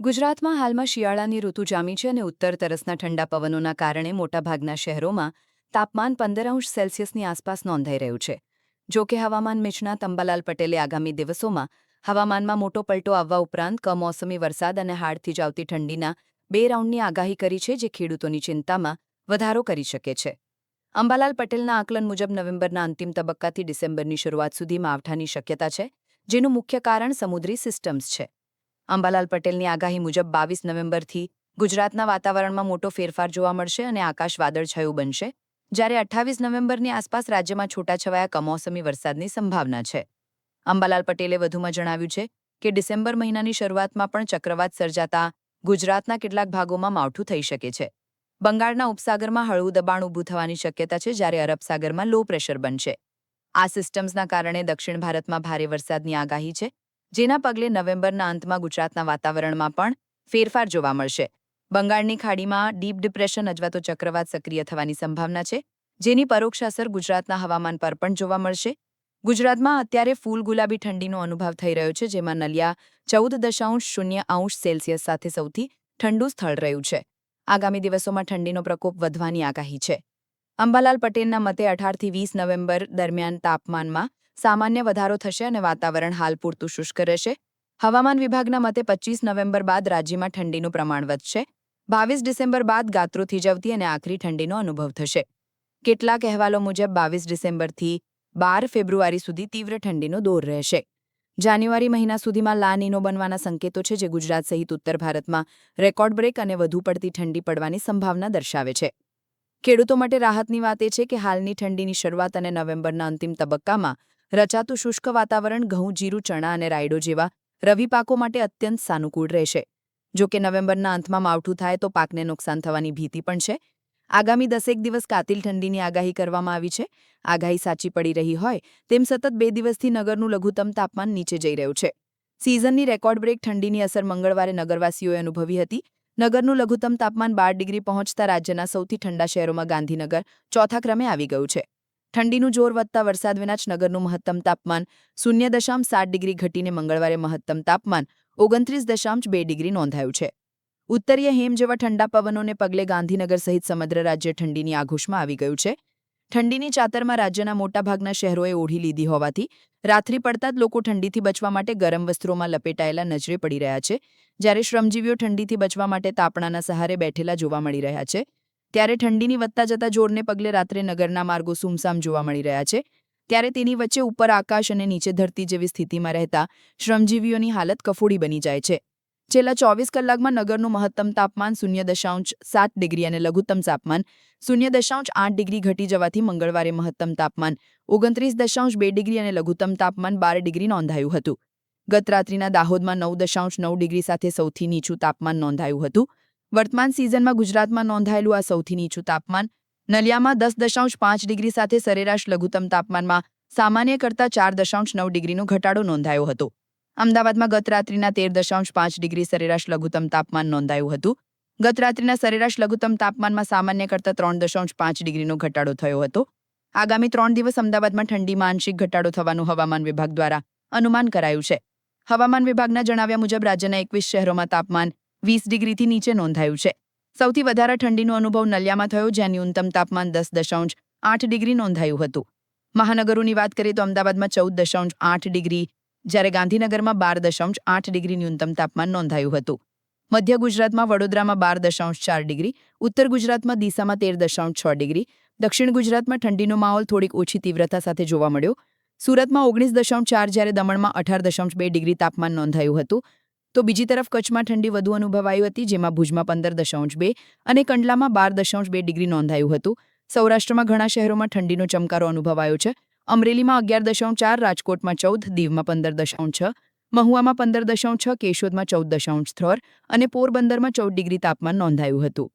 ગુજરાતમાં હાલમાં શિયાળાની ઋતુ જામી છે અને ઉત્તર તરસના ઠંડા પવનોના કારણે મોટાભાગના શહેરોમાં તાપમાન પંદર અંશ સેલ્સિયસની આસપાસ નોંધાઈ રહ્યું છે. જોકે હવામાન મિચના અંબાલાલ પટેલે આગામી દિવસોમાં હવામાનમાં મોટો પલટો આવવા ઉપરાંત કમોસમી વરસાદ અને હાડથી જ આવતી ઠંડીના બે રાઉન્ડની આગાહી કરી છે જે ખેડૂતોની ચિંતામાં વધારો કરી શકે છે. અંબાલાલ પટેલના આકલન મુજબ નવેમ્બરના અંતિમ તબક્કાથી ડિસેમ્બરની શરૂઆત સુધીમાં આવઠાની શક્યતા છે, જેનું મુખ્ય કારણ સમુદ્રી સિસ્ટમ્સ છે. અંબાલાલ પટેલની આગાહી મુજબ બાવીસ નવેમ્બરથી ગુજરાતના વાતાવરણમાં મોટો ફેરફાર જોવા મળશે અને આકાશ વાદળછાયું બનશે. જ્યારે અઠ્ઠાવીસ નવેમ્બરની આસપાસ રાજ્યમાં છૂટાછવાયા કમોસમી વરસાદની સંભાવના છે. અંબાલાલ પટેલે વધુમાં જણાવ્યું છે કે ડિસેમ્બર મહિનાની શરૂઆતમાં પણ ચક્રવાત સર્જાતા ગુજરાતના કેટલાક ભાગોમાં માવઠું થઈ શકે છે. બંગાળના ઉપસાગરમાં હળવું દબાણ ઊભું થવાની શક્યતા છે જ્યારે અરબ સાગરમાં લો પ્રેશર બનશે. આ સિસ્ટમ્સના કારણે દક્ષિણ ભારતમાં ભારે વરસાદની આગાહી છે જેના પગલે નવેમ્બરના અંતમાં ગુજરાતના વાતાવરણમાં પણ ફેરફાર જોવા મળશે. બંગાળની ખાડીમાં ડીપ ડિપ્રેશન અથવા તો ચક્રવાત સક્રિય થવાની સંભાવના છે. જેની પરોક્ષ અસર ગુજરાતના હવામાન પર પણ જોવા મળશે. ગુજરાતમાં અત્યારે ફૂલ ગુલાબી ઠંડીનો અનુભવ થઈ રહ્યો છે, જેમાં નલિયા ચૌદ દશાંશ શૂન્ય અંશ સેલ્સિયસ સાથે સૌથી ઠંડુ સ્થળ રહ્યું છે. આગામી દિવસોમાં ઠંડીનો પ્રકોપ વધવાની આગાહી છે. અંબાલાલ પટેલના મતે અઢારથી વીસ નવેમ્બર દરમિયાન તાપમાનમાં સામાન્ય વધારો થશે અને વાતાવરણ હાલ પૂરતું શુષ્ક રહેશે. હવામાન વિભાગના મતે પચીસ નવેમ્બર બાદ રાજ્યમાં ઠંડીનું પ્રમાણ વધશે. બાવીસ ડિસેમ્બર બાદ ગાત્રો થીજવતી અને આખરી ઠંડીનો અનુભવ થશે. કેટલાક અહેવાલો મુજબ બાવીસ ડિસેમ્બરથી બાર ફેબ્રુઆરી સુધી તીવ્ર ઠંડીનો દોર રહેશે. જાન્યુઆરી મહિના સુધીમાં લા નીનો બનવાના સંકેતો છે જે ગુજરાત સહિત ઉત્તર ભારતમાં રેકોર્ડ બ્રેક અને વધુ પડતી ઠંડી પડવાની સંભાવના દર્શાવે છે. ખેડૂતો માટે રાહતની વાત એ છે કે હાલની ઠંડીની શરૂઆત અને નવેમ્બરના અંતિમ તબક્કામાં રચાતું શુષ્ક વાતાવરણ, ઘઉં, જીરું, ચણા અને રાયડો જેવા રવિ પાકો માટે અત્યંત સાનુકૂળ રહેશે. જો કે નવેમ્બરના અંતમાં માવઠું થાય તો પાકને નુકસાન થવાની ભીતિ પણ છે. આગામી દસેક દિવસ કાતિલ ઠંડીની આગાહી કરવામાં આવી છે. આગાહી સાચી પડી રહી હોય તેમ સતત બે દિવસથી નગરનું લઘુત્તમ તાપમાન નીચે જઈ રહ્યું છે. સિઝનની રેકોર્ડ બ્રેક ઠંડીની અસર મંગળવારે નગરવાસીઓએ અનુભવી હતી. નગરનું લઘુત્તમ તાપમાન બાર ડિગ્રી પહોંચતા રાજ્યના સૌથી ઠંડા શહેરોમાં ગાંધીનગર ચોથા ક્રમે આવી ગયું છે. ઠંડીનું જોર વધતા વરસાદ વિના જ નગરનું મહત્તમ તાપમાન શૂન્ય દશાંશ સાત ડિગ્રી ઘટીને મંગળવારે મહત્તમ તાપમાન ઓગણત્રીસ દશાંશ બે ડિગ્રી નોંધાયું છે. ઉત્તરીય હેમ જેવા ઠંડા પવનોને પગલે ગાંધીનગર સહિત સમગ્ર રાજ્ય ઠંડીની આઘોષમાં આવી ગયું છે. ઠંડીની ચાતરમાં રાજ્યના મોટાભાગના શહેરોએ ઓઢી લીધી હોવાથી રાત્રિ પડતા જ લોકો ઠંડીથી બચવા માટે ગરમ વસ્ત્રોમાં લપેટાયેલા નજરે પડી રહ્યા છે, જ્યારે શ્રમજીવીઓ ઠંડીથી બચવા માટે તાપણાના સહારે બેઠેલા જોવા મળી રહ્યા છે. ત્યારે ઠંડીની વધતા જતા જોરને પગલે રાત્રે નગરના માર્ગો સુમસામ જોવા મળી રહ્યા છે. ત્યારે તેની વચ્ચે ઉપર આકાશ અને નીચે ધરતી જેવી સ્થિતિમાં રહેતા શ્રમજીવીઓની હાલત કફોડી બની જાય છે. છેલ્લા ચોવીસ કલાકમાં નગરનું મહત્તમ તાપમાન શૂન્ય દશાંશ સાત ડિગ્રી અને લઘુત્તમ તાપમાન શૂન્ય દશાંશ આઠ ડિગ્રી ઘટી જવાથી મંગળવારે મહત્તમ તાપમાન ઓગણત્રીસ દશાંશ બે ડિગ્રી અને લઘુત્તમ તાપમાન બાર ડિગ્રી નોંધાયું હતું. ગત રાત્રિના દાહોદમાં નવ દશાંશ નવ ડિગ્રી સાથે સૌથી નીચું તાપમાન નોંધાયું હતું. વર્તમાન સિઝનમાં ગુજરાતમાં નોંધાયેલું આ સૌથી નીચું તાપમાન નલિયામાં દસ દશાંશ પાંચ ડિગ્રી સાથે સરેરાશ લઘુત્તમ તાપમાનમાં સામાન્ય કરતાં ચાર દશાંશ નવ ડિગ્રીનો ઘટાડો નોંધાયો હતો. અમદાવાદમાં ગત રાત્રિના તેર દશાંશ પાંચ ડિગ્રી સરેરાશ લઘુત્તમ તાપમાન નોંધાયું હતું. ગત રાત્રિના સરેરાશ લઘુત્તમ તાપમાનમાં સામાન્ય કરતાં ત્રણ દશાંશ પાંચ ડિગ્રીનો ઘટાડો થયો હતો. આગામી ત્રણ દિવસ અમદાવાદમાં ઠંડીમાં આંશિક ઘટાડો થવાનું હવામાન વિભાગ દ્વારા અનુમાન કરાયું છે. હવામાન વિભાગના જણાવ્યા મુજબ રાજ્યના એકવીસ શહેરોમાં તાપમાન વીસ ડિગ્રીથી નીચે નોંધાયું છે. સૌથી વધારે ઠંડીનો અનુભવ નલિયામાં થયો, જ્યાં ન્યૂનતમ તાપમાન દસ દશાંશ આઠ ડિગ્રી નોંધાયું હતું. મહાનગરોની વાત કરીએ તો અમદાવાદમાં ચૌદ દશાંશ આઠ ડિગ્રી, જ્યારે ગાંધીનગરમાં બાર દશાંશ આઠ ડિગ્રી ન્યૂનતમ તાપમાન નોંધાયું હતું. મધ્ય ગુજરાતમાં વડોદરામાં બાર દશાંશ ચાર ડિગ્રી, ઉત્તર ગુજરાતમાં દિશામાં તેર દશાંશ છ ડિગ્રી, દક્ષિણ ગુજરાતમાં ઠંડીનો માહોલ થોડીક ઓછી તીવ્રતા સાથે જોવા મળ્યો. સુરતમાં ઓગણીસ દશાંશ ચાર જ્યારે દમણમાં અઢાર દશાંશ બે ડિગ્રી તાપમાન નોંધાયું હતું. તો બીજી તરફ કચ્છમાં ઠંડી વધુ અનુભવાઈ હતી, જેમાં ભુજમાં પંદર દશાંશ બે અને કંડલામાં બાર દશાંશ બે ડિગ્રી નોંધાયું હતું. સૌરાષ્ટ્રમાં ઘણા શહેરોમાં ઠંડીનો ચમકારો અનુભવાયો છે. અમરેલીમાં અગિયાર દશાંશ ચાર, રાજકોટમાં ચૌદ, દીવમાં પંદર દશાંશ છ, મહુવામાં પંદર દશાંશ છ, કેશોદમાં ચૌદ દશાંશ ત્રણ અને પોરબંદરમાં ચૌદ ડિગ્રી તાપમાન નોંધાયું હતું.